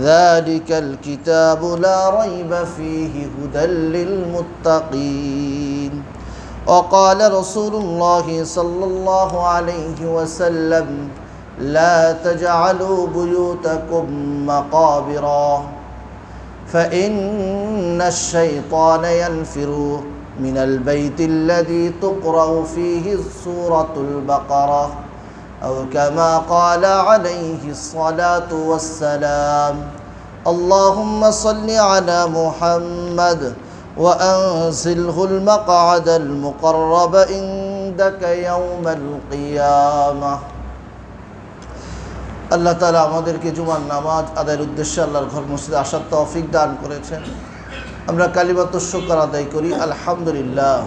ذلك الكتاب لا ريب فيه هدى للمتقين. وقال رسول الله صلى الله عليه وسلم لا تجعلوا بيوتكم مقابرا فإن الشيطان ينفر من البيت الذي تقرأ فيه سورة البقرة. أو كما قال عليه الصلاة والسلام اللهم صل على محمد وأنزله المقعد المقرب عندك يوم القيامة আল্লাহ তালা আমাদেরকে জুমার নামাজ আদায়ের উদ্দেশ্যে আল্লাহর ঘর মসজিদে আসার তৌফিক দান করেছেন আমরা কালিমাত শুকর আদায় করি আলহামদুলিল্লাহ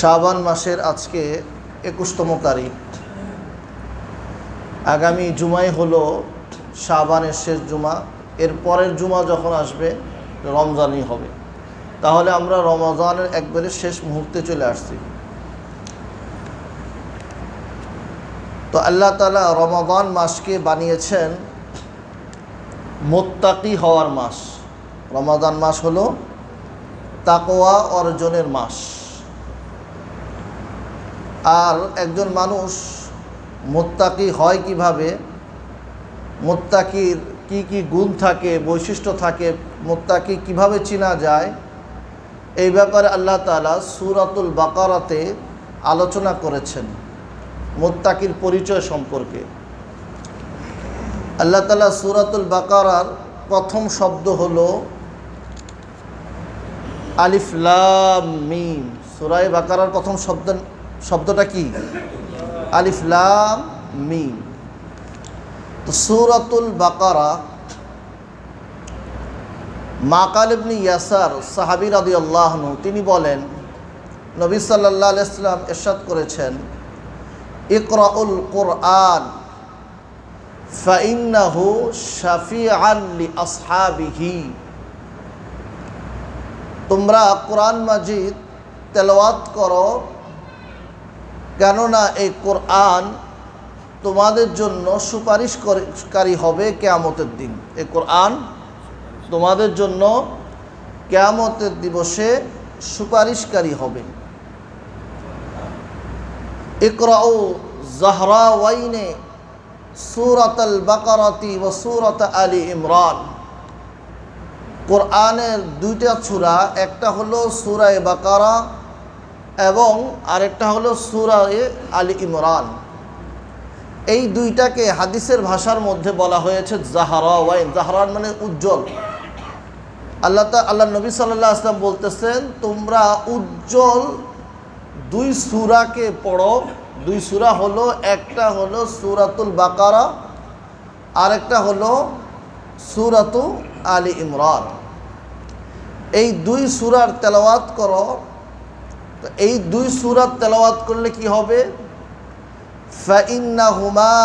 শাবান মাসের আজকে একুশতম তারিখ। আগামী জুমাই হলো শাবানের শেষ জুমা। এর পরের জুমা যখন আসবে, রমজানই হবে। তাহলে আমরা রমজানের একবারে শেষ মুহূর্তে চলে আসছি। তো আল্লাহ তালা রমাদান মাসকে বানিয়েছেন মোত্তাকি হওয়ার মাস। রমাদান মাস হলো তাকোয়া অর্জনের মাস। আর একজন মানুষ মোত্তাকি হয় কীভাবে? মোত্তাকির কি কি গুণ থাকে, বৈশিষ্ট্য থাকে, মোত্তাকি কীভাবে চেনা যায়? এই ব্যাপারে আল্লাহ তালা সুরাতুল বাকারাতে আলোচনা করেছেন মোত্তাকির পরিচয় সম্পর্কে। আল্লাহ তালা সুরাতুল বাকারার প্রথম শব্দ হল আলিফলাম মিম। সুরাই বাকারার প্রথম শব্দ শব্দটা কি? আলিফলাম মিম। তো সুরাতুল বাকারা, মাকাল ইবনি ইয়াসার সাহাবির আদি আল্লাহনু তিনি বলেন, নবী সাল্লাহ আলাইসলাম এরশাদ করেছেন, ইকরাউল কোরআন, ফাইন্নাহু শাফিআন লি আসহাবিহি তোমরা কোরআন মাজিদ তেলাওয়াত করো কেননা এই কোরআন তোমাদের জন্য সুপারিশকারী হবে কেয়ামতের দিন। এই কোরআন তোমাদের জন্য কেয়ামতের দিবসে সুপারিশকারী হবে। ইকরাউ জাহরাওয়াইনে সুরত আল বাকারতি ও সুরত আলী ইমরান। কোরআনের দুইটা সুরা, একটা হলো সুরায় বাকারা এবং আরেকটা হলো সুরায় আলী ইমরান। এই দুইটাকে হাদিসের ভাষার মধ্যে বলা হয়েছে জাহারা ওয়াইন জাহারান মানে উজ্জ্বল। আল্লাহ তা, আল্লাহ নবী সাল্লাহ আসলাম বলতেছেন, তোমরা উজ্জ্বল দুই সুরাকে পড়ো। দুই সুরা হলো, একটা হলো সুরাতুল বাকারা, আরেকটা হলো সুরাতু আলী ইমরান। এই দুই সুরার তেলাওয়াত করো তো এই দুই সুরার তেলাওয়াত করলে কি হবে? ফাইন্নাহুমা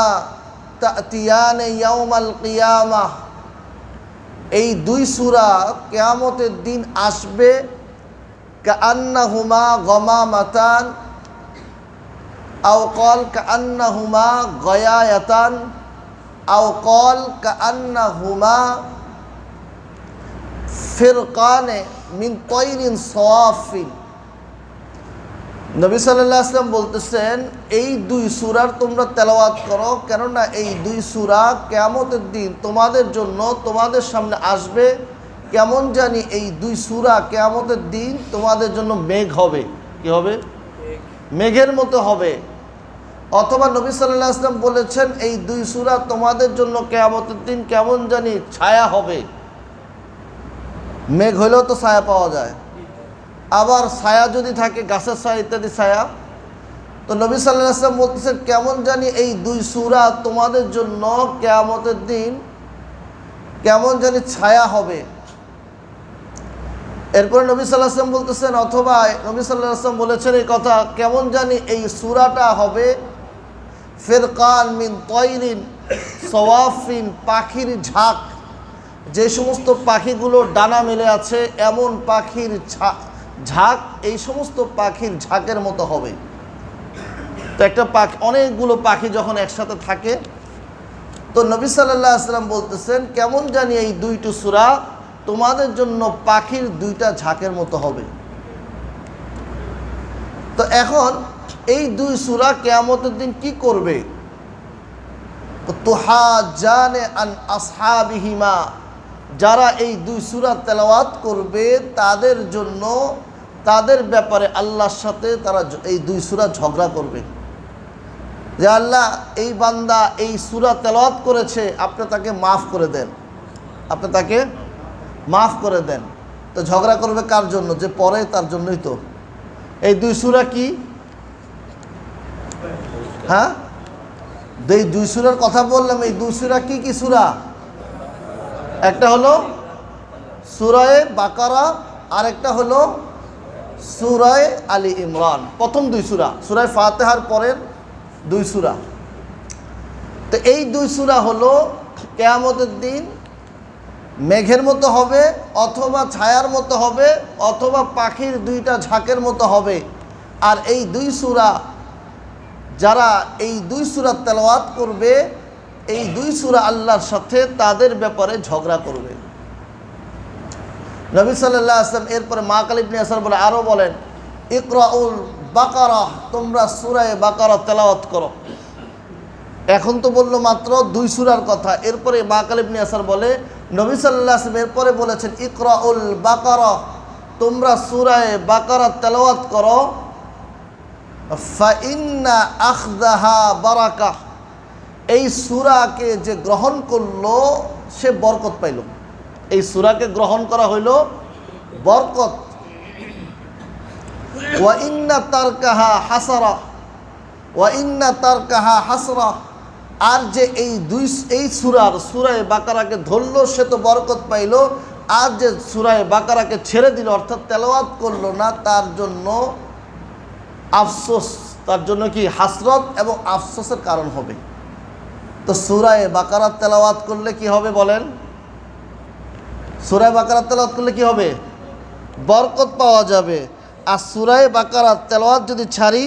তাতিয়ান ইয়াউমাল কিয়ামাহ এই দুই সুরা কেয়ামতের দিন আসবে। কান্নাহুমা গমা মাতান আও কল কান্নাহুমা গয়ায়াতান আও কল কান্নাহুমা ফিরকানে মিন তৈরিন সোয়াফিন নবী সাল্লাহ আসলাম বলতেছেন, এই দুই সুরার তোমরা তেলাওয়াত করো, কেননা এই দুই সুরা কেমতের দিন তোমাদের জন্য তোমাদের সামনে আসবে। কেমন জানি এই দুই সুরা কেয়ামতের দিন তোমাদের জন্য মেঘ হবে। কি হবে? মেঘের মতো হবে। অথবা নবী সাল্লাহ আসলাম বলেছেন, এই দুই সুরা তোমাদের জন্য কেয়ামতের দিন কেমন জানি ছায়া হবে। মেঘ হলেও তো ছায়া পাওয়া যায়। আবার ছায়া যদি থাকে, গাছের ছায়া ইত্যাদি ছায়া, তো নবী সাল্লাহ আসলাম বলতেছেন, কেমন জানি এই দুই সুরা তোমাদের জন্য কেয়ামতের দিন কেমন জানি ছায়া হবে। এরপরে নবী সাল্লাহ আসলাম বলতেছেন, অথবা নবী সাল্লাহ আসলাম বলেছেন এই কথা, কেমন জানি এই সুরাটা হবে ফেরকান মিন তৈরিন, সওয়াফিন, পাখির ঝাঁক। যে সমস্ত পাখিগুলো ডানা মেলে আছে, এমন পাখির ঝা- ঝাঁক, এই সমস্ত পাখির ঝাঁকের মতো হবে। তো একটা পাখি, অনেকগুলো পাখি যখন একসাথে থাকে, তো নবী সাল্লাহ আসলাম বলতেছেন, কেমন জানি এই দুইটি সুরা তোমাদের জন্য পাখির দুইটা ঝাঁকের মতো হবে। তো এখন এই দুই সুরা কেয়ামতের দিন কি করবে? জানে যারা এই দুই সুরা তেলাওয়াত করবে, তাদের জন্য তাদের ব্যাপারে আল্লাহর সাথে তারা এই দুই সুরা ঝগড়া করবে। যে আল্লাহ, এই বান্দা এই সুরা তেলাওয়াত করেছে, আপনি তাকে মাফ করে দেন। আপনি তাকে মাফ করে দেন। তো ঝগড়া করবে কার জন্য? যে পরে তার জন্যই তো। এই দুই সুরা কি? হ্যাঁ? এই দুই সুরার কথা বললাম, এই দুই সুরা কি কি সুরা? একটা হলো সুরায় বাকারা আর একটা হলো সুরায় আলী ইমরান, প্রথম দুই সুরা। সুরায় ফাতেহার পরের দুই সুরা। তো এই দুই সুরা হলো কেয়ামতের দিন মেঘের মতো হবে অথবা ছায়ার মতো হবে অথবা পাখির দুইটা ঝাঁকের মতো হবে। আর এই দুই সুরা, যারা এই দুই সুরা তেলাওয়াত করবে, এই দুই সুরা আল্লাহর সাথে তাদের ব্যাপারে ঝগড়া করবে। নবী সাল্লাহ আসলাম এরপরে মা কালিবনি আসার বলে আরও বলেন, ইকরাউল বাকারা, তোমরা সুরায় বাকারা তেলাওয়াত করো। এখন তো বলল মাত্র দুই সুরার কথা। এরপরে মা কালিবনি আসার বলে, নবী সাল্লাহ আসলাম এরপরে বলেছেন, ইকরাউল বাকারা, তোমরা সুরায় বাকারা তেলাওয়াত করো। ফাইন্না আখদাহা বারাকা এই সুরাকে যে গ্রহণ করল, সে বরকত পাইল। এই সুরাকে গ্রহণ করা হইল বরকত। ওয়া তার কাহা হাসারা, ওয়া ইন্না তার কাহা হাসরা। আর যে এই দুই, এই সুরার, সুরায় বাকারাকে ধরলো, সে তো বরকত পাইল। আর যে সুরায় বাকারাকে ছেড়ে দিল, অর্থাৎ তেলাওয়াত করল না, তার জন্য আফসোস, তার জন্য কি হাসরত এবং আফসোসের কারণ হবে। তো সুরায় বাকারাত তেলাওয়াত করলে কি হবে বলেন? সুরায় বাকারাত তেলাওয়াত করলে কি হবে? বরকত পাওয়া যাবে। আর সুরায় বাকারাত তেলাওয়াত যদি ছাড়ি,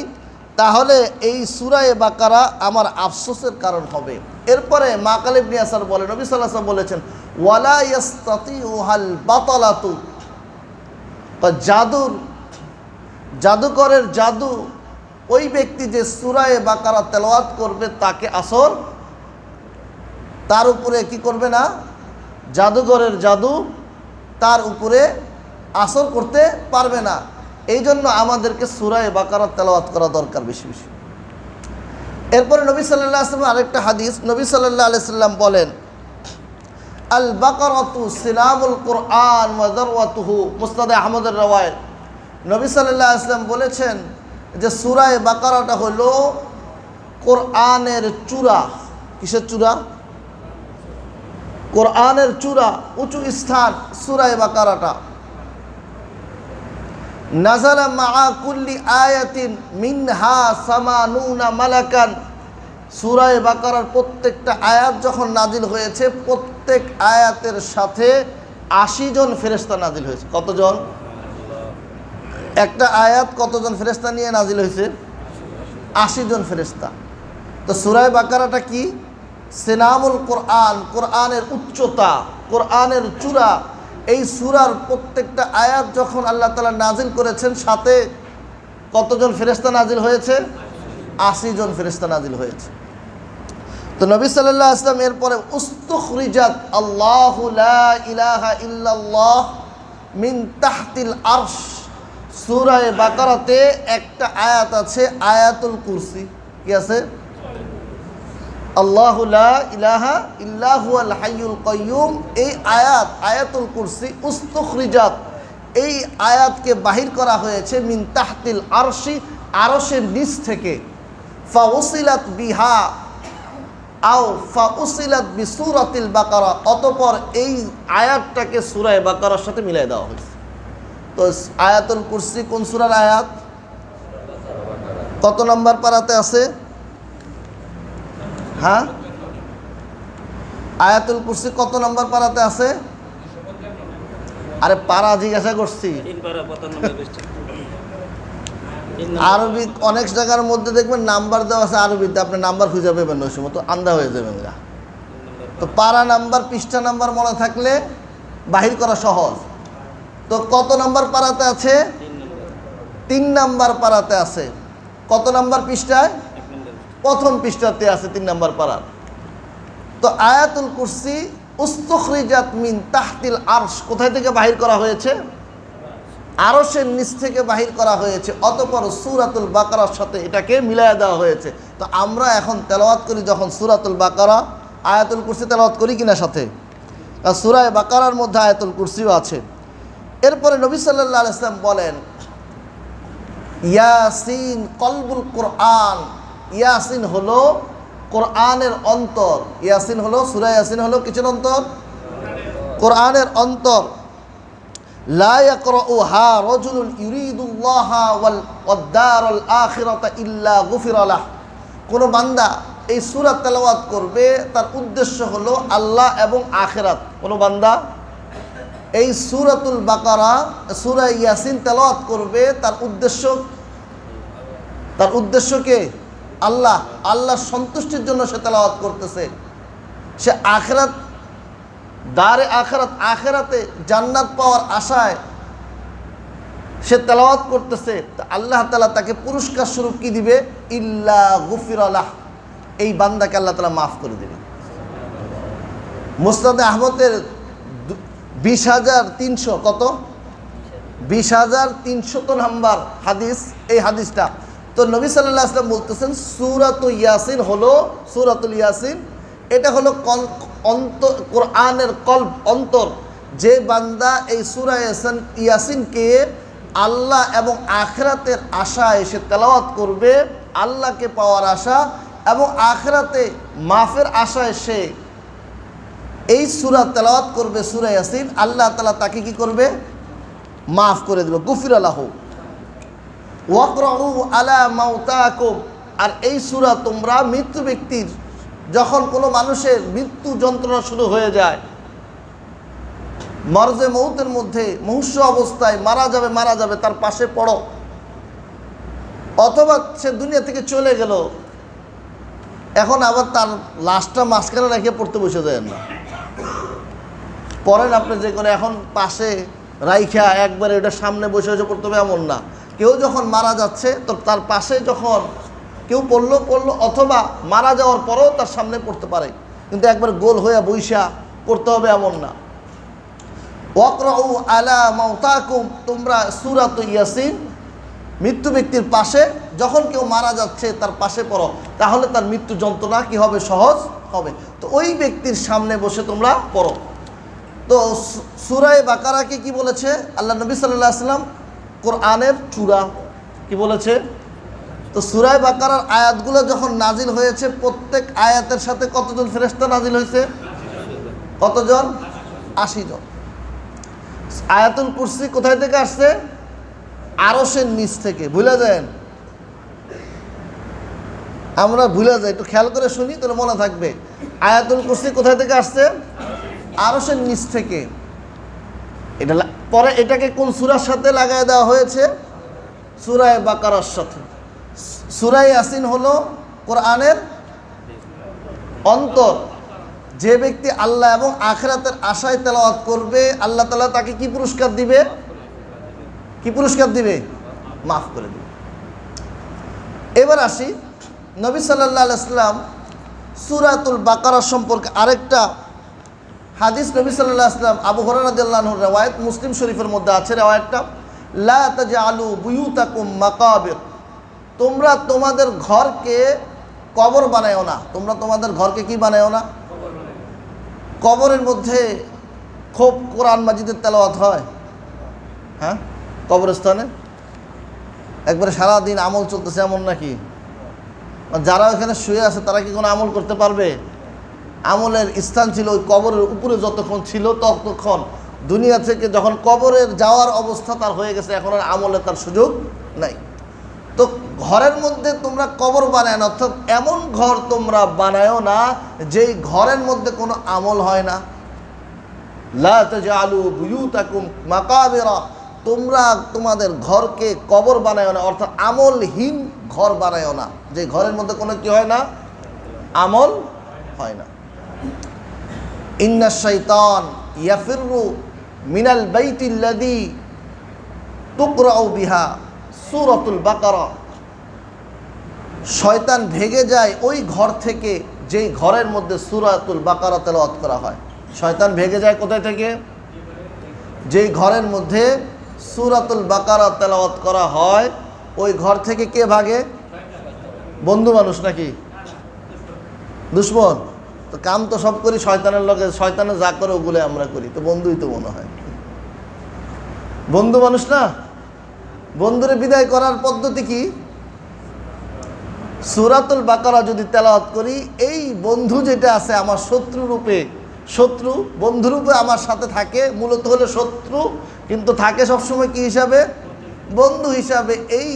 তাহলে এই সুরায় বাকারা আমার আফসোসের কারণ হবে। এরপরে মা কালিব নিয়াসার বলে, নবী সাল্লাহ বলেছেন, ওয়ালা উহাল বাতালাতু। জাদুর, জাদুকরের জাদু, ওই ব্যক্তি যে সুরায় বাকারা তেলাওয়াত করবে, তাকে আসর, তার উপরে কি করবে না? জাদুঘরের জাদু তার উপরে আসর করতে পারবে না। এই জন্য আমাদেরকে সুরায় বাকারা তেলাওয়াত করা দরকার বেশি বেশি। এরপরে নবী সাল্লাহ আসলাম আরেকটা হাদিস, নবী সাল্লাহ আলাইসাল্লাম বলেন, আল বাকারতু সিনামুল কোরআন ওয়াদারওয়াতুহু মুস্তাদে আহমদের রওয়ায় নবী সাল্লাহ আসলাম বলেছেন যে সুরায় বাকারাটা হলো কোরআনের চূড়া। কিসের চূড়া? কোরআনের চূড়া, উঁচু স্থান, সুরায় বাকারাটা। নাজালা মা কুল্লি আয়াতিন মিনহা সামানুনা মালাকান। সুরায় বাকারার প্রত্যেকটা আয়াত যখন নাজিল হয়েছে, প্রত্যেক আয়াতের সাথে আশি জন ফেরেস্তা নাজিল হয়েছে। কতজন? একটা আয়াত কতজন ফেরেস্তা নিয়ে নাজিল হয়েছে? আশি জন ফেরেস্তা তো সুরায় বাকারাটা কি? সেনামুল কোরআন, কোরআনের উচ্চতা, কোরআনের চূড়া, এই সুরার প্রত্যেকটা আয়াত যখন আল্লাহ তালা নাজিল করেছেন সাথে কতজন ফেরেস্তা নাজিল হয়েছে? আশি জন ফেরেস্তা নাজিল হয়েছে। তো নবী সাল্লাহ আসলাম এরপরে উস্তুখরিজাত আল্লাহ ইলাহা ইল্লাল্লাহ মিন তাহতিল আরশ। সূরায়ে বাকারাতে একটা আয়াত আছে আয়াতুল কুরসি। কি আছে? আল্লাহ লা ইলাহা ইল্লাহু আল হাইয়ুল কাইয়ুম, এই আয়াত, আয়াতুল কুরসি, উস্তুখরিজাত, এই আয়াতকে বাহির করা হয়েছে মিন তাহতিল আরশি, আরশের নিচ থেকে। ফাউসিলাত বিহা আও ফাউসিলাত বিসুরাতিল বাকারা, অতপর এই আয়াতটাকে সুরায় বাকারার সাথে মিলাই দেওয়া হয়েছে। তো আয়াতুল কুরসি কোন সূরার আয়াত? কত নম্বর পারাতে আছে? হ্যাঁ? আয়াতুল কুরসি কত নম্বর পারাতে আছে? আরে পারা জিজ্ঞাসা করছি। আরবি অনেক জায়গার মধ্যে দেখবেন নাম্বার দেওয়া আছে আরবিতে আপনি নাম্বার খুঁজে পাবেন ওই সময় তো আন্দা হয়ে যাবেন গা। তো পারা নাম্বার পৃষ্ঠা নাম্বার মনে থাকলে বাহির করা সহজ। তো কত নাম্বার পারাতে আছে? তিন নাম্বার। পারাতে আছে। কত নাম্বার পৃষ্ঠায়? প্রথম পৃষ্ঠাতে আছে তিন নম্বর পাড়ার তো আয়াতুল কুরসি, উস্তখরিজাত মিন তাহতিল আরশ, কোথায় থেকে বাহির করা হয়েছে? আরশের নিচ থেকে বাহির করা হয়েছে, অতপর সুরাতুল বাকারার সাথে এটাকে মিলাইয়া দেওয়া হয়েছে। তো আমরা এখন তেলাওয়াত করি যখন সুরাতুল বাকারা, আয়াতুল কুরসি তেলাওয়াত করি কিনা সাথে? সুরায় বাকারার মধ্যে আয়াতুল কুরসিও আছে। এরপরে নবী সাল্লাহ আলাইসলাম বলেন, ইয়াসিন কলবুল কোরআন। ইয়াসিন হলো কোরআনের অন্তর। ইয়াসিন হলো, সুরা ইয়াসিন হলো কিসের অন্তর? কোরআনের অন্তর। কোন বান্দা এই সূরা তেলাওয়াত করবে, তার উদ্দেশ্য হলো আল্লাহ এবং আখেরাত। কোন বান্দা এই সুরাতুল বাকারা, সুরা ইয়াসিন তেলাওয়াত করবে, তার উদ্দেশ্য তার উদ্দেশ্য কে? আল্লাহ আল্লাহর সন্তুষ্টির জন্য সে তেলাওয়াত করতেছে। সে আখরাত, দারে আখরাত, আখেরাতে জান্নাত পাওয়ার আশায় সে তেলাওয়াত করতেছে। তা আল্লাহ তালা তাকে পুরস্কার স্বরূপ কি দিবে? ইল্লা গুফির আলাহ এই বান্দাকে আল্লাহ তালা মাফ করে দেবে। মুস্তাদে আহমদের বিশ হাজার তিনশো কত? বিশ হাজার তিনশত নাম্বার হাদিস, এই হাদিসটা তো নবী সাল্লাহ আসলাম বলতেছেন, সুরাত ইয়াসিন হলো সুরাতুল ইয়াসিন, এটা হলো কল- অন্তর, কোরআনের কল্প, অন্তর। যে বান্দা এই সুরা ইয়াসিন, ইয়াসিনকে আল্লাহ এবং আখরাতের আশা এসে তেলাওয়াত করবে, আল্লাহকে পাওয়ার আশা এবং আখরাতে মাফের আশায় সে এই সুরা তেলাওয়াত করবে, সুরা ইয়াসিন, আল্লাহ তালা তাকে কি করবে? মাফ করে দেবে গুফির আল্লাহ ওয়াকরাউ আলা মাউতাকুম। আর এই সুরা তোমরা মৃত্যু ব্যক্তির, যখন কোনো মানুষের মৃত্যু যন্ত্রণা শুরু হয়ে যায়, মরজে মৌতের মধ্যে মুহূর্ষ অবস্থায় মারা যাবে মারা যাবে, তার পাশে পড়ো। অথবা সে দুনিয়া থেকে চলে গেল, এখন আবার তার লাশটা মাঝখানে রেখে পড়তে বসে যায় না। পড়েন আপনি যে করে এখন পাশে রাইখা একবারে ওটা সামনে বসে বসে পড়তে হবে, এমন না। কেউ যখন মারা যাচ্ছে, তো তার পাশে যখন কেউ পড়ল পড়ল, অথবা মারা যাওয়ার পরেও তার সামনে পড়তে পারে। কিন্তু একবার গোল হয়ে বৈশা পড়তে হবে এমন না। ওয়াকরাউ আলা মাউতাকুম, তোমরা সুরাত ইয়াসিন, মৃত্যু ব্যক্তির পাশে যখন কেউ মারা যাচ্ছে, তার পাশে পড়ো। তাহলে তার মৃত্যু যন্ত্রণা কি হবে? সহজ হবে। তো ওই ব্যক্তির সামনে বসে তোমরা পড়ো। তো সুরায় বাকারাকে কি বলেছে? আল্লাহ নবী সাল্লাহ আসলাম কোরআনের চূড়া, কি বলেছে? তো সুরায় বাকারার আয়াতগুলো যখন নাজিল হয়েছে, প্রত্যেক আয়াতের সাথে কতজন ফেরেস্তা নাজিল হয়েছে? কতজন? আশি জন। আয়াতুল কুরসি কোথায় থেকে আসছে? আরসের নিচ থেকে। ভুলে যায় আমরা ভুলে যাই, একটু খেয়াল করে শুনি, তাহলে মনে থাকবে। আয়াতুল কুরসি কোথায় থেকে আসছে? আরসের নিচ থেকে। এটা পরে এটাকে কোন সুরার সাথে লাগায় দেওয়া হয়েছে? সুরায় বাকারার সাথে। সুরাই আসিন হলো কোরআনের অন্তর। যে ব্যক্তি আল্লাহ এবং আখেরাতের আশায় তেলাওয়াত করবে, আল্লাহ তালা তাকে কি পুরস্কার দিবে? কি পুরস্কার দিবে? মাফ করে দিবে। এবার আসি, নবী সাল্লাহ আলাইসলাম সুরাতুল বাকারা সম্পর্কে আরেকটা হাদিস নবী সাল্লাহ আসলাম আবু হরানুর রেওয়ায়ত মুসলিম শরীফের মধ্যে আছে রেওয়ায়তটা। লা আলু বুয়ুতাকুম মাকাবের। তোমরা তোমাদের ঘরকে কবর বানায়ও না। তোমরা তোমাদের ঘরকে কি বানায়ও না? কবরের মধ্যে খুব কোরআন মাজিদের তেলাওয়াত হয়। হ্যাঁ? কবরস্থানে? একবারে সারাদিন আমল চলতেছে এমন নাকি? যারা ওখানে শুয়ে আছে, তারা কি কোনো আমল করতে পারবে? আমলের স্থান ছিল, ওই কবরের উপরে যতক্ষণ ছিল ততক্ষণ। দুনিয়া থেকে যখন কবরের যাওয়ার অবস্থা তার হয়ে গেছে, এখন আর আমলে তার সুযোগ নাই। তো ঘরের মধ্যে তোমরা কবর বানায় না, অর্থাৎ এমন ঘর তোমরা বানায়ও না, যেই ঘরের মধ্যে কোনো আমল হয় না। তোমরা তোমাদের ঘরকে কবর বানায়ও না, অর্থাৎ আমলহীন ঘর বানায়ও না। যে ঘরের মধ্যে কোনো কি হয় না? আমল হয় না। ইন্না শাইতান ইয়াফিরু মিনাল বাইতিল্লাযী তুকরাউ বিহা, সূরাতুল বাকারা। শয়তান ভেগে যায় ওই ঘর থেকে যেই ঘরের মধ্যে সূরাতুল বাকারা তেলাওয়াত করা হয়। শয়তান ভেগে যায় কোথায় থেকে? যেই ঘরের মধ্যে সূরাতুল বাকারা তেলাওয়াত করা হয়, ওই ঘর থেকে কে ভাগে? বন্ধু মানুষ নাকি? দুশ্মন। তো কাম তো সব করি, শয়তানের লগে, শয়তানে যা করে ওগুলো আমরা করি। তো বন্ধুই তো মনে হয়। বন্ধু মানুষ না? বন্ধুরে বিদায় করার পদ্ধতি কি? সুরাতুল বাকারা যদি তেলাওয়াত করি, এই বন্ধু যেটা আছে আমার শত্রু রূপে, শত্রু বন্ধুরূপে আমার সাথে থাকে, মূলত হলে শত্রু, কিন্তু থাকে সবসময় কি হিসাবে? বন্ধু হিসাবে। এই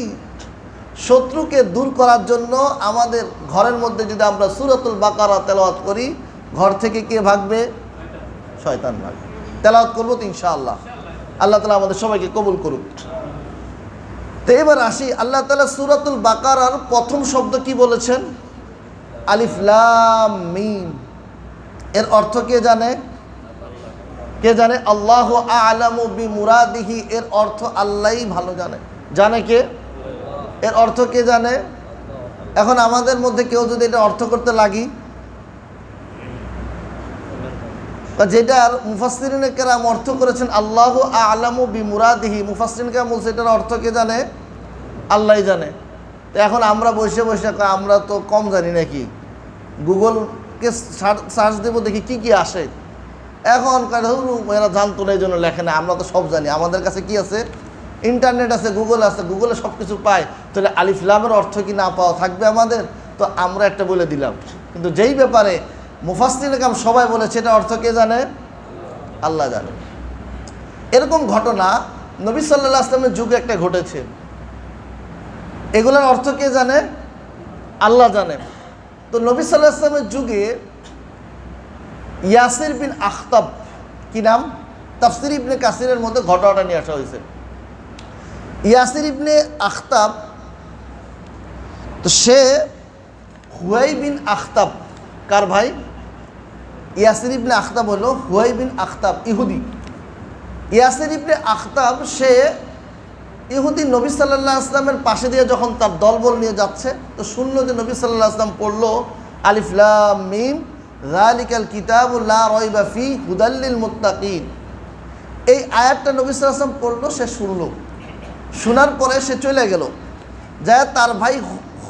শত্রুকে দূর করার জন্য আমাদের ঘরের মধ্যে যদি আমরা সুরতুল বাকারা তেলাওয়াত করি, ঘর থেকে কে ভাগবে? শয়তান ভাগবে। তেলাওয়াত করব তো ইনশাআল্লাহ। আল্লাহ তালা আমাদের সবাইকে কবুল করুক। তো এবার আসি, আল্লাহ তালা সুরাতুল বাকারার প্রথম শব্দ কি বলেছেন? আলিফলাম মিম। এর অর্থ কে জানে? কে জানে? আল্লাহ আলামু বি মুরাদিহি এর অর্থ আল্লাহই ভালো জানে। জানে কে? এর অর্থ কে জানে? এখন আমাদের মধ্যে কেউ যদি এটা অর্থ করতে লাগি যেটার মুফাসরিনে কেরাম অর্থ করেছেন, আল্লাহ আলামু বি মুরাদিহি মুফাসরিন কেরাম বলছে এটার অর্থ কে জানে? আল্লাহ জানে। তো এখন আমরা বসে বসে আমরা তো কম জানি নাকি? গুগলকে সার্চ দেবো, দেখি কি কি আসে। এখন এরা জানতো না এই জন্য লেখে না, আমরা তো সব জানি। আমাদের কাছে কি আছে? ইন্টারনেট আছে গুগল আছে গুগলে সব কিছু পায়। তাহলে আলিফলামের অর্থ কি না পাওয়া থাকবে আমাদের? তো আমরা একটা বলে দিলাম। কিন্তু যেই ব্যাপারে মুফাসরিন কাম সবাই বলেছে এটা অর্থ কে জানে? আল্লাহ জানে। এরকম ঘটনা নবী সাল্লাহ আসলামের যুগে একটা ঘটেছে। এগুলোর অর্থ কে জানে? আল্লাহ জানে। তো নবী সাল্লাহ আসলামের যুগে ইয়াসির বিন আখতাব, কি নাম? তাফসির ইবনে কাসিরের মধ্যে ঘটনাটা নিয়ে আসা হয়েছে। ইয়াসির ইবনে আখতাব তো সে হুয়াই বিন আখতাব, কার ভাই? ইয়াসির ইবনে আখতাব হলো হুয়াই বিন আখতাব, ইহুদি। ইয়াসির ইবনে আখতাব, সে ইহুদি নবী সাল্লাহ আসলামের পাশে দিয়ে যখন তার দলবল নিয়ে যাচ্ছে, তো শুনলো যে নবী সাল্লাহ আসলাম পড়ল আলিফলাম মিম রালিকাল কিতাবুল্লাহ রয়বাফি হুদাল্লিল মুত্তাকিন। এই আয়াতটা নবী সাল্লাহ আসলাম পড়ল, সে শুনলো। শোনার পরে সে চলে গেল। যায় তার ভাই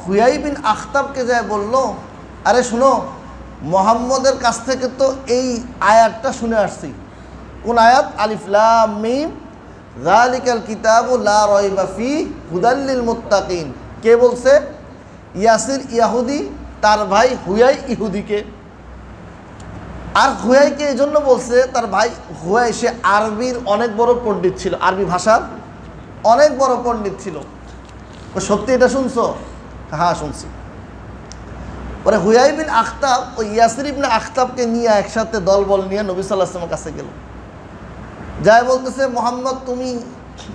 হুয়াই বিন আখতাবকে যায় বলল, আরে শুনো, মোহাম্মদের কাছ থেকে তো এই আয়াতটা শুনে আসছি। কোন আয়াত? আলিফলাম মিম কিতাবু লা রয়বা ফি হুদাল্লিল মুত্তাকিন। কে বলছে? ইয়াসির ইয়াহুদি, তার ভাই হুয়াই ইহুদিকে। আর হুয়াইকে এই জন্য বলছে? তার ভাই হুয়াই, সে আরবির অনেক বড় পণ্ডিত ছিল, আরবি ভাষার অনেক বড় পণ্ডিত ছিল। সত্যি এটা শুনছো? হ্যাঁ শুনছি। পরে হুয়াই বিন আখতাব, ওই ইয়াসির আখতাবকে নিয়ে একসাথে দলবল নিয়ে নবী সাল্লাহ আসলামের কাছে গেল। যাই বলতেছে, মোহাম্মদ, তুমি,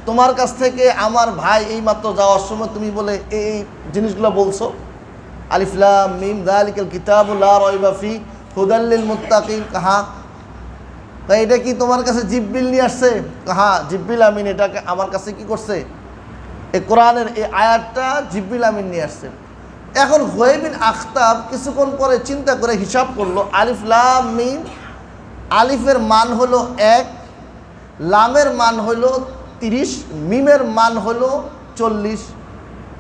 তোমার কাছ থেকে আমার ভাই এই মাত্র যাওয়ার সময় তুমি বলে এই জিনিসগুলো বলছো? আলিফলাম মিম, দালিকাল কিতাবুল্লাহ রয়বাফি হুদাল্লিল মুত্তাকিন। কাহা তা এটা কি তোমার কাছে জিব্বিল নিয়ে আসছে? হ্যাঁ জিব্বিল আমিন, এটাকে আমার কাছে কি করছে? এই কোরআনের এই আয়াতটা জিব্বিল আমিন নিয়ে আসছে এখন হুয়াইবিন আখতাব কিছুক্ষণ পরে চিন্তা করে হিসাব করল, আলিফ, লাম, মিম, আলিফের মান হলো এক, লামের মান হলো তিরিশ, মিমের মান হলো চল্লিশ।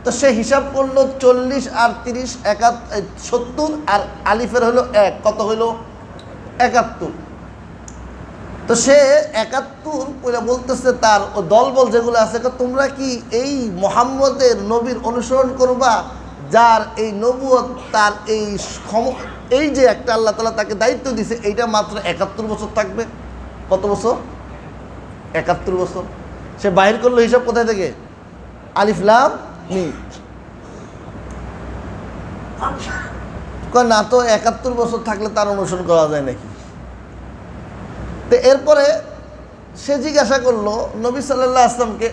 তো সে হিসাব করল চল্লিশ আর তিরিশ, একাত সত্তর আর আলিফের হলো এক, কত হইল একাত্তর। তো সে একাত্তর করে বলতেছে তার দলবল যেগুলো আছে তোমরা কি এই মোহাম্মদের নবীর অনুসরণ করবা, যার এই নবুয়ত, তার এই এই যে একটা আল্লাহ তালা তাকে দায়িত্ব দিছে, এইটা মাত্র একাত্তর বছর থাকবে? কত বছর? একাত্তর বছর। সে বাহির করল হিসাব কোথায় থেকে? আলিফলাম কয়, না তো, একাত্তর বছর থাকলে তার অনুসরণ করা যায় নাকি? তো এরপরে সে জিজ্ঞাসা করল নবী সাল্লাহ আসলামকে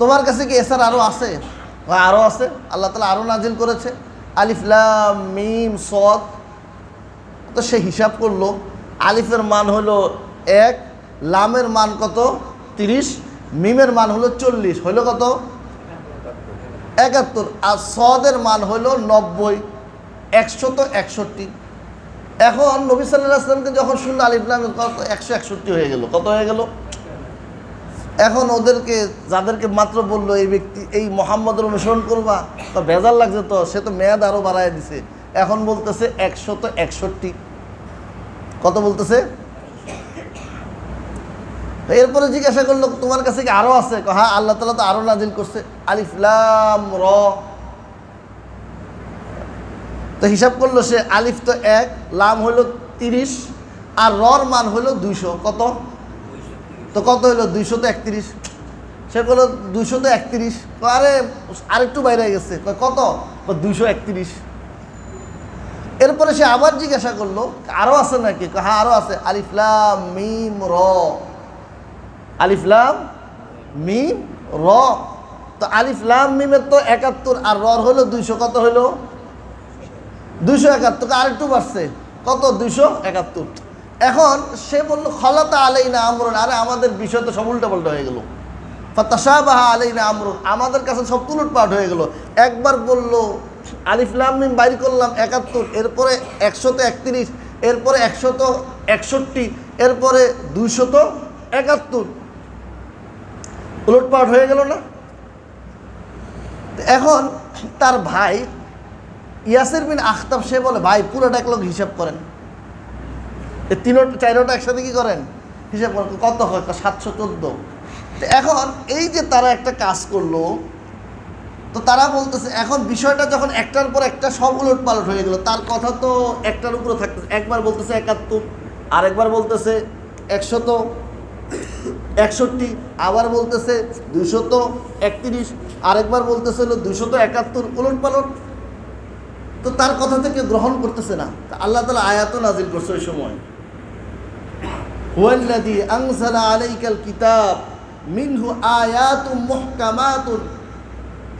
তোমার কাছে কি এসার আরও আছে? কয়, আরও আছে। আল্লাহ তালা আরও নাজিল করেছে। আলিফলাম মিম সদ তো সে হিসাব করল আলিফের মান হলো এক লামের মান কত? তিরিশ মিমের মান হলো চল্লিশ। হইল কত? একাত্তর। আর সদের মান হলো নব্বই একশত একষট্টি। এখন নবী সাল্লাহ আসলামকে যখন শুনলো আলিফলাম কত? একশো একষট্টি হয়ে গেল। কত হয়ে গেল? এখন ওদেরকে, যাদেরকে মাত্র বলল এই ব্যক্তি, এই মোহাম্মদের অনুসরণ করবা, তো ভেজাল লাগছে তো, সে তো মেয়াদ আরও বাড়ায় দিছে। এখন বলতেছে একশত একষট্টি। কত বলতেছে? এরপরে জিজ্ঞাসা করল, তোমার কাছে কি আরও আছে? হ্যাঁ আল্লাহ তালা তো আরও নাজিল করছে। আলিফলাম র। তো হিসাব করল সে আলিফ তো এক, লাম হলো তিরিশ, আর রর মান হলো দুইশো। কত? তো কত হলো দুইশো তো একত্রিশ। সে বলল দুইশো তো একত্রিশ আরে, আরেকটু বাইরে গেছে। কত? দুইশো একত্রিশ। এরপরে সে আবার জিজ্ঞাসা করল আরও আছে নাকি? হ্যাঁ আরও আছে। আলিফলাম মিম, র। আলিফলাম মিম, র। তো আলিফলাম মিমের তো একাত্তর, আর রর হলো দুইশো। কত হলো দুইশো একাত্তর আরেকটু বাড়ছে। কত? দুইশো একাত্তর। এখন সে বলল, খলাতা আলাই না আমরণ আরে আমাদের বিষয় তো সব উল্টা পাল্টা হয়ে গেল। ফতাশাবাহা আলাই না আমরুন। আমাদের কাছে সব তুলট পাট হয়ে গেল। একবার বলল আলিফলাম মিম, বাইর করলাম একাত্তর। এরপরে একশত একত্রিশ এরপরে একশত একষট্টি, এরপরে দুইশত একাত্তর। উলটপাট হয়ে গেল না? এখন তার ভাই ইয়াসির বিন আখতাব সে বলে, ভাই, পুরোটা এক লোক হিসাব করেন। এই তিনোটা, চারোটা একসাথে কি করেন? হিসাব করেন, কত হয়? সাতশো চোদ্দ। এখন এই যে তারা একটা কাজ করল, তো তারা বলতেছে, এখন বিষয়টা যখন একটার পর একটা সব উলট পালট হয়ে গেল, তার কথা তো একটার উপরে থাকতেছে। একবার বলতেছে একাত্তর, আরেকবার বলতেছে একশত, একষট্টি, আবার বলতেছে দুশত একত্রিশ, আরেকবার বলতেছে হলো দুইশত একাত্তর উলট পালট তো তার কথা থেকে গ্রহণ করতেছে না। আল্লাহ তালা আয়াত নাজিল করছে ওই সময়। হুয়াল্লাযী আনজালা আলাইকাল কিতাব মিনহু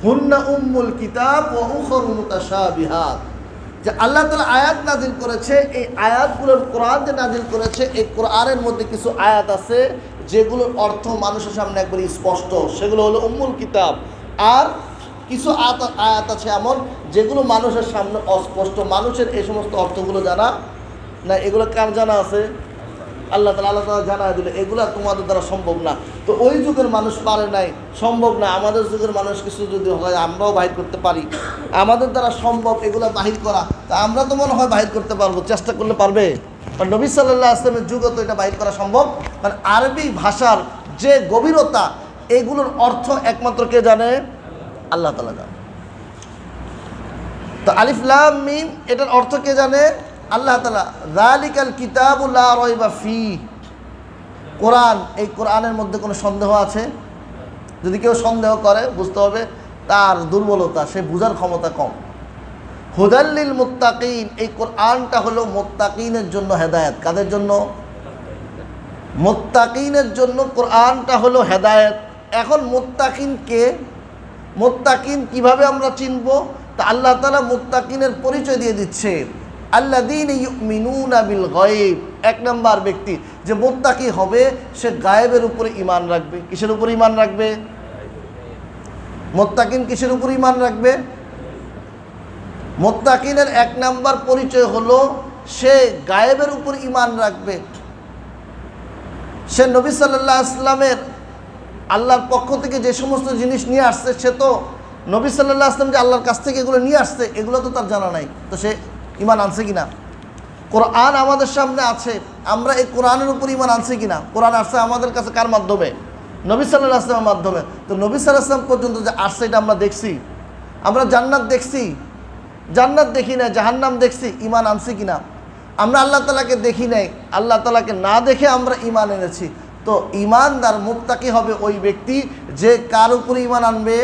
হুন্না উম্মুল কিতাব উখরু মুতাশাবিহাত। যে আল্লাহ তাআলা আয়াত নাজিল করেছে, এই আয়াতগুলোর কোরআন যে নাজিল করেছে, এই কোরআনের মধ্যে কিছু আয়াত আছে, যেগুলোর অর্থ মানুষের সামনে একবারে স্পষ্ট। সেগুলো হলো উম্মুল কিতাব। আর কিছু আয়াত আছে এমন যেগুলো মানুষের সামনে অস্পষ্ট। মানুষের এই সমস্ত অর্থগুলো জানা না, এগুলো কার জানা আছে? আল্লাহ তালা আল্লাহ তালা জানা দিল, এগুলো তোমাদের দ্বারা সম্ভব না। তো ওই যুগের মানুষ পারে নাই, সম্ভব না। আমাদের যুগের মানুষ কিছু যদি হয়, আমরাও বাহির করতে পারি। আমাদের দ্বারা সম্ভব এগুলো বাহির করা। তা আমরা তো মনে হয় বাহির করতে পারব, চেষ্টা করলে পারবে। কারণ নবী সাল্লাহ আসলামের যুগে তো এটা বাহির করা সম্ভব। কারণ আরবি ভাষার যে গভীরতা, এগুলোর অর্থ একমাত্র কে জানে? আল্লাহ তালা জানে তো আলিফলাম মিম, এটার অর্থ কে জানে? আল্লাহ তালা রালিকাল কিতাবুল্লাহ রয়বা ফি কোরআন, এই কোরআনের মধ্যে কোনো সন্দেহ আছে? যদি কেউ সন্দেহ করে, বুঝতে হবে তার দুর্বলতা, সে বুঝার ক্ষমতা কম। হুদাল্লিল মুত্তাকিন, এই কোরআনটা হলো মোত্তাকিনের জন্য হেদায়েত। কাদের জন্য? মোত্তাকিনের জন্য কোরআনটা হলো হেদায়েত। এখন মোত্তাকিন কে? মোত্তাকিন, কীভাবে আমরা চিনব? তা আল্লাহ তালা মোত্তাকিনের পরিচয় দিয়ে দিচ্ছে। আল্লা দিন মিনুনা বিল গয়েব। এক নম্বর ব্যক্তি, যে মোত্তাকি হবে, সে গায়েবের উপরে ইমান রাখবে। কিসের উপরে ইমান রাখবে? মোত্তাকিন কিসের উপর ইমান রাখবে? মোত্তাকিনের এক নাম্বার পরিচয় হলো, সে গায়েবের উপর ইমান রাখবে। সে নবী সাল্লাহ আসলামের আল্লাহর পক্ষ থেকে যে সমস্ত জিনিস নিয়ে আসছে, সে তো নবী সাল্লাহ আসলাম যে আল্লাহর কাছ থেকে এগুলো নিয়ে আসছে, এগুলো তো তার জানা নাই। তো সে ইমান আনছে কি না কোরআন আমাদের সামনে আছে, আমরা এই কোরআনের উপর ইমান আনছি কি না কোরআন আসছে আমাদের কাছে কার মাধ্যমে? নবী সাল্লাহ আসলামের মাধ্যমে। তো নবী সাল্লাহ আসলাম পর্যন্ত যে আসছে, এটা আমরা দেখছি। আমরা জান্নাত দেখছি। জান্নাত দেখি না জাহান্নাম দেখছি ইমান আনছি কি না আমরা আল্লাহ তালাকে দেখি নাই। আল্লাহ তালাকে না দেখে আমরা ইমান এনেছি। তো ইমানদার মুক্তাকি হবে ওই ব্যক্তি? যে কার উপরে ইমান আনবে?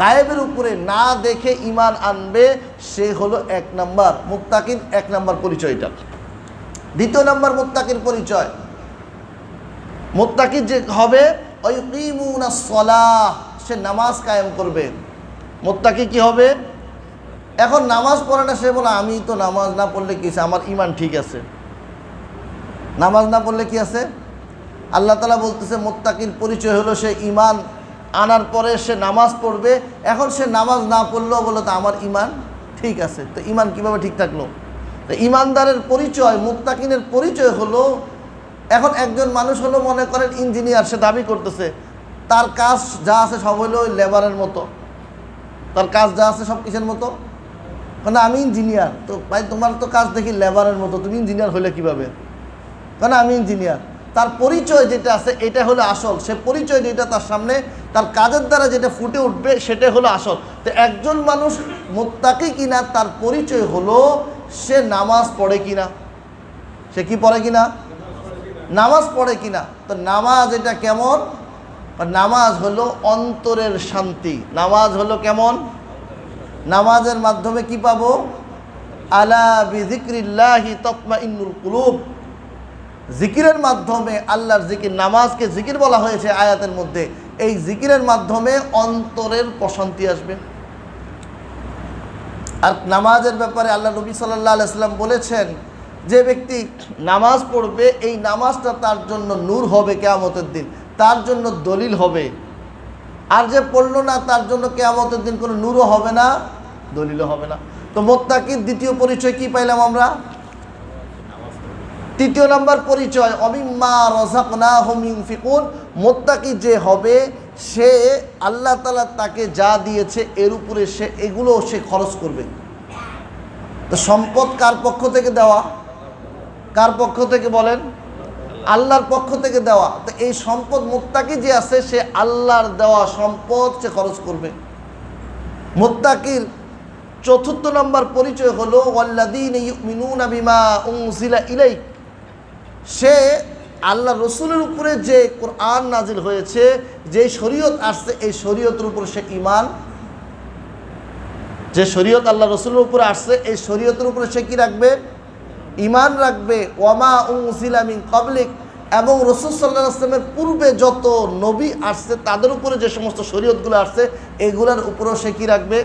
গায়েবের উপরে না দেখে ইমান আনবে, সে হলো এক নাম্বার মুক্তাকির এক নাম্বার পরিচয়টা। দ্বিতীয় নাম্বার মুত্তাকির পরিচয়। মুত্তাকির যে হবে ওই কিমুনা সলাহ সে নামাজ কায়েম করবে। মুত্তাকি কি হবে? এখন নামাজ পড়ে না সে বলে, আমি তো নামাজ না পড়লে কি আছে? আমার ইমান ঠিক আছে। নামাজ না পড়লে কি আছে? আল্লাহ তালা বলতেছে, মোত্তাকির পরিচয় হলো সে ইমান আনার পরে সে নামাজ পড়বে। এখন সে নামাজ না পড়লেও বলো, তো আমার ইমান ঠিক আছে। তো ইমান কীভাবে ঠিক থাকল? তো ইমানদারের পরিচয়, মুত্তাকিনের পরিচয় হলো, এখন একজন মানুষ হলো মনে করেন ইঞ্জিনিয়ার, সে দাবি করতেছে, তার কাজ যা আছে সব হলো লেবারের মতো। তার কাজ যা আছে সব কিসের মতো? মানে আমি ইঞ্জিনিয়ার, তো ভাই তোমার তো কাজ দেখি লেবারের মতো, তুমি ইঞ্জিনিয়ার হলে কীভাবে? কারণ আমি ইঞ্জিনিয়ার। তার পরিচয় যেটা আছে, এটা হলো আসল। সে পরিচয় যেটা তার সামনে, তার কাজের দ্বারা যেটা ফুটে উঠবে সেটা হলো আসল। তো একজন মানুষ মোত্তাকি কিনা, তার পরিচয় হলো সে নামাজ পড়ে কিনা। সে কি পড়ে কিনা? নামাজ পড়ে কিনা। তো নামাজ এটা কেমন? নামাজ হলো অন্তরের শান্তি। নামাজ হলো কেমন? নামাজের মাধ্যমে কি পাবো? আলা বিজিক্রিল্লাহি তৎমা ইন্নুল কুলুব। জিকিরের মাধ্যমে আল্লাহর জিকির, নামাজকে জিকির বলা হয়েছে আয়াতের মধ্যে। এই জিকিরের মাধ্যমে অন্তরের প্রশান্তি আসবে। আর নামাজের ব্যাপারে আল্লাহ নবী সাল্লাহ আলাইসাল্লাম বলেছেন যে ব্যক্তি নামাজ পড়বে, এই নামাজটা তার জন্য নূর হবে কেয়ামতের দিন, তার জন্য দলিল হবে। আর যে পড়ল না, তার জন্য কেয়ামতের দিন কোনো নূরও হবে না, দলিলও হবে না। তো মোত্তাকির দ্বিতীয় পরিচয় কি পাইলাম আমরা? তৃতীয় নাম্বার পরিচয়, অমিম্মা রজাকনা হোমিং ফিকুন মোত্তাকি যে হবে, সে আল্লাহ তালা তাকে যা দিয়েছে, এর উপরে সে এগুলো সে খরচ করবে। তো সম্পদ কার পক্ষ থেকে দেওয়া? কার পক্ষ থেকে বলেন? আল্লাহর পক্ষ থেকে দেওয়া। তো এই সম্পদ মোত্তাকি যে আছে, সে আল্লাহর দেওয়া সম্পদ সে খরচ করবে। মোত্তাকির চতুর্থ নম্বর পরিচয় হলো ওয়াল্লাদিন ইউমিনুনা বিমা উনজিলা ইলাইক। সে আল্লাহ রসুলের উপরে যে কোরআন নাজিল হয়েছে, যে শরীয়ত আসছে, এই শরীয়তের উপর সে ইমান যে শরীয়ত আল্লাহ রসুলের উপরে আসছে, এই শরীয়তের উপরে সে কি রাখবে? ইমান রাখবে। ওয়ামা উংসিলামিন কবলিক এবং রসুল সাল্লাহ আসলামের পূর্বে যত নবী আসছে, তাদের উপরে যে সমস্ত শরীয়তগুলো আসছে, এগুলোর উপরেও সে কি রাখবে?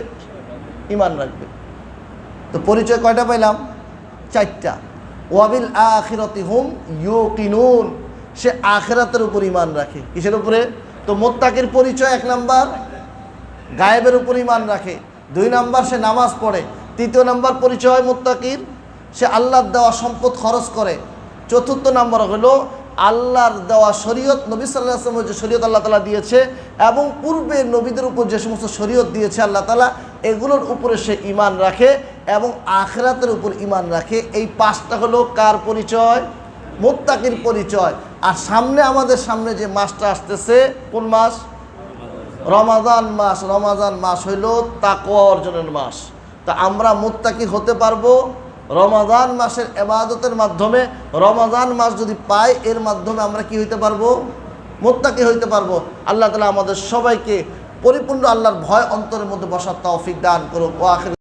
ইমান রাখবে। তো পরিচয় কয়টা পাইলাম? চারটা। ওয়াবিল আখিরতি হুম ইউকিনুন। সে আখেরাতের উপর ইমান রাখে। কিসের উপরে? তো মোত্তাকির পরিচয় এক নাম্বার, গায়েবের উপর ইমান রাখে। দুই নাম্বার, সে নামাজ পড়ে। তৃতীয় নাম্বার পরিচয় মোত্তাকির, সে আল্লাহর দেওয়া সম্পদ খরচ করে। চতুর্থ নাম্বার হলো আল্লাহর দেওয়া শরীয়ত, নবী সাল্লাহ আসলামের যে শরীয়ত আল্লাহ তালা দিয়েছে, এবং পূর্বে নবীদের উপর যে সমস্ত শরীয়ত দিয়েছে আল্লাহ তালা এগুলোর উপরে সে ইমান রাখে এবং আখরাতের উপর ইমান রাখে। এই পাঁচটা হলো কার পরিচয়? মোত্তাকির পরিচয়। আর সামনে আমাদের সামনে যে মাসটা আসতেছে, কোন মাস? রমাদান মাস। রমাদান মাস হইল তাকওয়া অর্জনের মাস। তা আমরা মুত্তাকি হতে পারব রমাদান মাসের এবাদতের মাধ্যমে। রমাদান মাস যদি পাই, এর মাধ্যমে আমরা কি হইতে পারব? মুত্তাকি হইতে পারব। আল্লাহ তালা আমাদের সবাইকে পরিপূর্ণ আল্লাহর ভয় অন্তরের মধ্যে বসার তৌফিক দান করুক। ও আখির